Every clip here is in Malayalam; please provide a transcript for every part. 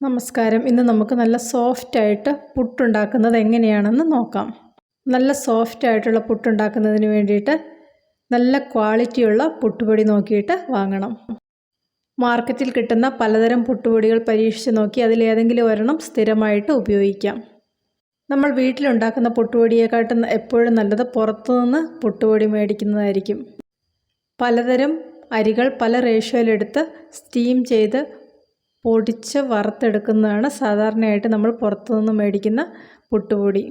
നമസ്കാരം. ഇന്ന് നമുക്ക് നല്ല സോഫ്റ്റായിട്ട് പുട്ടുണ്ടാക്കുന്നത് എങ്ങനെയാണെന്ന് നോക്കാം. നല്ല സോഫ്റ്റ് ആയിട്ടുള്ള പുട്ടുണ്ടാക്കുന്നതിന് വേണ്ടിയിട്ട് നല്ല ക്വാളിറ്റിയുള്ള പുട്ടുപൊടി നോക്കിയിട്ട് വാങ്ങണം. മാർക്കറ്റിൽ കിട്ടുന്ന പലതരം പുട്ടുപൊടികൾ പരീക്ഷിച്ച് നോക്കി അതിലേതെങ്കിലും ഒരെണ്ണം സ്ഥിരമായിട്ട് ഉപയോഗിക്കാം. നമ്മൾ വീട്ടിലുണ്ടാക്കുന്ന പുട്ടുപൊടിയെക്കാട്ടും എപ്പോഴും നല്ലത് പുറത്തുനിന്ന് പുട്ടുപൊടി മേടിക്കുന്നതായിരിക്കും. പലതരം അരികൾ പല റേഷ്യോയിലെടുത്ത് സ്റ്റീം ചെയ്ത് പൊടിച്ച് വറുത്തെടുക്കുന്നതാണ് സാധാരണയായിട്ട് നമ്മൾ പുറത്തുനിന്ന് മേടിക്കുന്ന പുട്ടുപൊടി.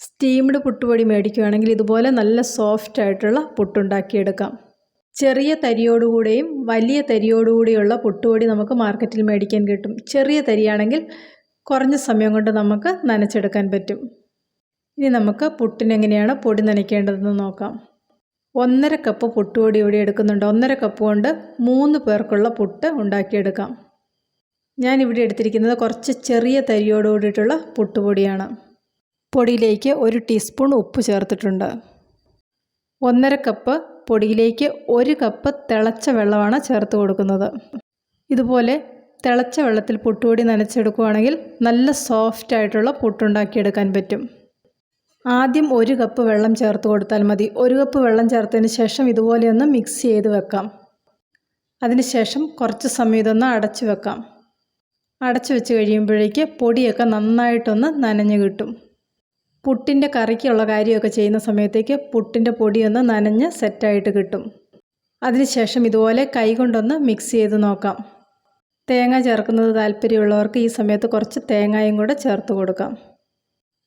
സ്റ്റീംഡ് പുട്ടുപൊടി മേടിക്കുകയാണെങ്കിൽ ഇതുപോലെ നല്ല സോഫ്റ്റ് ആയിട്ടുള്ള പുട്ടുണ്ടാക്കിയെടുക്കാം. ചെറിയ തരിയോടുകൂടെയും വലിയ തരിയോടുകൂടിയുള്ള പുട്ടുപൊടി നമുക്ക് മാർക്കറ്റിൽ മേടിക്കാൻ കിട്ടും. ചെറിയ തരിയാണെങ്കിൽ കുറഞ്ഞ സമയം കൊണ്ട് നമുക്ക് നനച്ചെടുക്കാൻ പറ്റും. ഇനി നമുക്ക് പുട്ടിനെങ്ങനെയാണ് പൊടി നനയ്ക്കേണ്ടതെന്ന് നോക്കാം. ഒന്നര കപ്പ് പുട്ടുപൊടി ഇവിടെ എടുക്കുന്നുണ്ട്. ഒന്നര കപ്പ് കൊണ്ട് മൂന്ന് പേർക്കുള്ള പുട്ട് ഉണ്ടാക്കിയെടുക്കാം. ഞാനിവിടെ എടുത്തിരിക്കുന്നത് കുറച്ച് ചെറിയ തരിയോടുകൂടിയിട്ടുള്ള പുട്ടുപൊടിയാണ്. പൊടിയിലേക്ക് ഒരു ടീസ്പൂൺ ഉപ്പ് ചേർത്തിട്ടുണ്ട്. ഒന്നര കപ്പ് പൊടിയിലേക്ക് ഒരു കപ്പ് തിളച്ച വെള്ളമാണ് ചേർത്ത് കൊടുക്കുന്നത്. ഇതുപോലെ തിളച്ച വെള്ളത്തിൽ പുട്ടുപൊടി നനച്ചെടുക്കുകയാണെങ്കിൽ നല്ല സോഫ്റ്റ് ആയിട്ടുള്ള പുട്ടുണ്ടാക്കിയെടുക്കാൻ പറ്റും. ആദ്യം ഒരു കപ്പ് വെള്ളം ചേർത്ത് കൊടുത്താൽ മതി. ഒരു കപ്പ് വെള്ളം ചേർത്തതിന് ശേഷം ഇതുപോലെ ഒന്ന് മിക്സ് ചെയ്ത് വെക്കാം. അതിനുശേഷം കുറച്ച് സമയം ഇതൊന്ന് അടച്ചു വെക്കാം. അടച്ചു വെച്ച് കഴിയുമ്പോഴേക്ക് പൊടിയൊക്കെ നന്നായിട്ടൊന്ന് നനഞ്ഞു കിട്ടും. പുട്ടിന്റെ കറിക്കുള്ള കാര്യമൊക്കെ ചെയ്യുന്ന സമയത്തേക്ക് പുട്ടിന്റെ പൊടിയൊന്ന് നനഞ്ഞ് സെറ്റായിട്ട് കിട്ടും. അതിനുശേഷം ഇതുപോലെ കൈകൊണ്ടൊന്ന് മിക്സ് ചെയ്ത് നോക്കാം. തേങ്ങ ചേർക്കുന്നത് താല്പര്യമുള്ളവർക്ക് ഈ സമയത്ത് കുറച്ച് തേങ്ങയും കൂടെ ചേർത്ത് കൊടുക്കാം.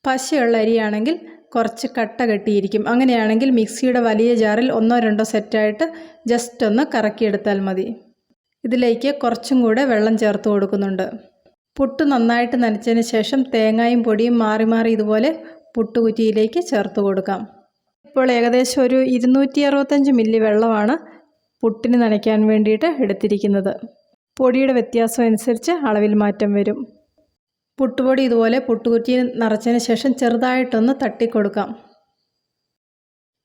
പശയുള്ള അരിയാണെങ്കിൽ കുറച്ച് കട്ട കെട്ടിയിരിക്കും. അങ്ങനെയാണെങ്കിൽ മിക്സിയുടെ വലിയ ജാറിൽ ഒന്നോ രണ്ടോ സെറ്റായിട്ട് ജസ്റ്റ് ഒന്ന് കറക്കിയെടുത്താൽ മതി. ഇതിലേക്ക് കുറച്ചും കൂടെ വെള്ളം ചേർത്ത് കൊടുക്കുന്നുണ്ട്. പുട്ട് നന്നായിട്ട് നനച്ചതിന് ശേഷം തേങ്ങയും പൊടിയും മാറി മാറി ഇതുപോലെ പുട്ടുകുറ്റിയിലേക്ക് ചേർത്ത് കൊടുക്കാം. ഇപ്പോൾ ഏകദേശം ഒരു ഇരുന്നൂറ്റി അറുപത്തഞ്ച് മില്ലി വെള്ളമാണ് പുട്ടിന് നനയ്ക്കാൻ വേണ്ടിയിട്ട് എടുത്തിരിക്കുന്നത്. പൊടിയുടെ വ്യത്യാസം അനുസരിച്ച് അളവിൽ മാറ്റം വരും. പുട്ടുപൊടി ഇതുപോലെ പുട്ടുകുറ്റിയിൽ നിറച്ചതിന് ശേഷം ചെറുതായിട്ടൊന്ന് തട്ടിക്കൊടുക്കാം.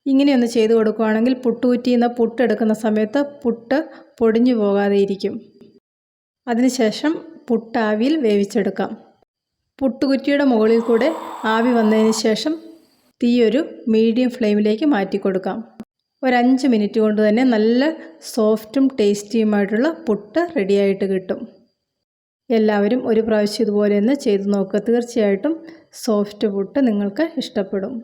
ഇങ്ങനെയൊന്ന് ചെയ്തു കൊടുക്കുകയാണെങ്കിൽ പുട്ടുകുറ്റിയിൽ നിന്ന് പുട്ടെടുക്കുന്ന സമയത്ത് പുട്ട് പൊടിഞ്ഞു പോകാതെ ഇരിക്കും അതിനുശേഷം പുട്ട് ആവിയിൽ വേവിച്ചെടുക്കാം. പുട്ടുകുറ്റിയുടെ മുകളിൽ കൂടെ ആവി വന്നതിന് ശേഷം തീ ഒരു മീഡിയം ഫ്ലെയിമിലേക്ക് മാറ്റി കൊടുക്കാം ഒരു മിനിറ്റ് കൊണ്ട് തന്നെ നല്ല സോഫ്റ്റും ടേസ്റ്റിയുമായിട്ടുള്ള പുട്ട് റെഡിയായിട്ട് കിട്ടും. എല്ലാവരും ഒരു പ്രാവശ്യം ഇതുപോലെ ഒന്ന് ചെയ്തു നോക്കുക തീർച്ചയായിട്ടും സോഫ്റ്റ് പുട്ട് നിങ്ങൾക്ക് ഇഷ്ടപ്പെടും.